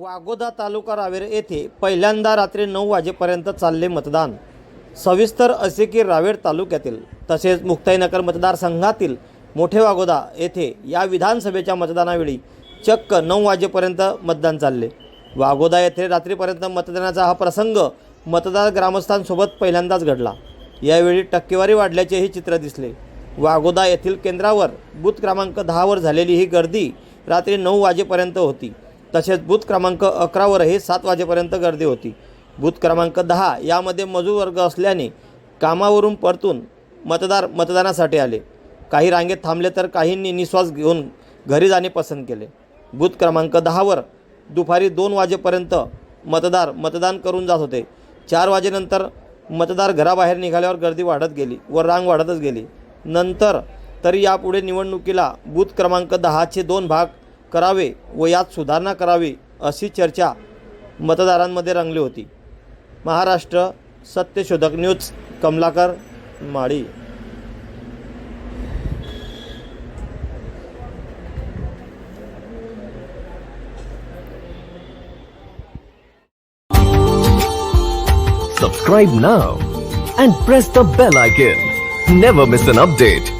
वागोदा तालुका रावेर येथे पहिल्यांदा रात्री नऊ वाजेपर्यंत चालले मतदान. सविस्तर असे की रावेर तालुक्यातील तसेच मुक्ताईनगर मतदारसंघातील मोठे वागोदा येथे या विधानसभेच्या मतदानावेळी चक्क नऊ वाजेपर्यंत मतदान चालले. वागोदा येथे रात्रीपर्यंत मतदानाचा हा प्रसंग मतदार ग्रामस्थांसोबत पहिल्यांदाच घडला. यावेळी टक्केवारी वाढल्याचेही चित्र दिसले. वागोदा येथील केंद्रावर बूथ क्रमांक दहावर झालेली ही गर्दी रात्री नऊ वाजेपर्यंत होती. तसेच बूथ क्रमांक अकरावरही सात वाजेपर्यंत गर्दी होती. बूथ क्रमांक दहा यामध्ये मजूर वर्ग असल्याने कामावरून परतून मतदार मतदानासाठी आले. काही रांगेत थांबले तर काहींनी निश्वास घेऊन घरी जाणे पसंत केले. बूथ क्रमांक दहावर दुपारी दोन वाजेपर्यंत मतदार मतदान करून जात होते. चार वाजेनंतर मतदार घराबाहेर निघाल्यावर गर्दी वाढत गेली व रांग वाढतच गेली. नंतर तरी यापुढे निवडणुकीला बूथ क्रमांक दहाचे दोन भाग करावे व यात सुधारणा करावी अशी चर्चा मतदारांमध्ये रंगली होती Maharashtra Satyashodhak news Kamlakar Mali Subscribe now and press the bell icon. Never miss an update.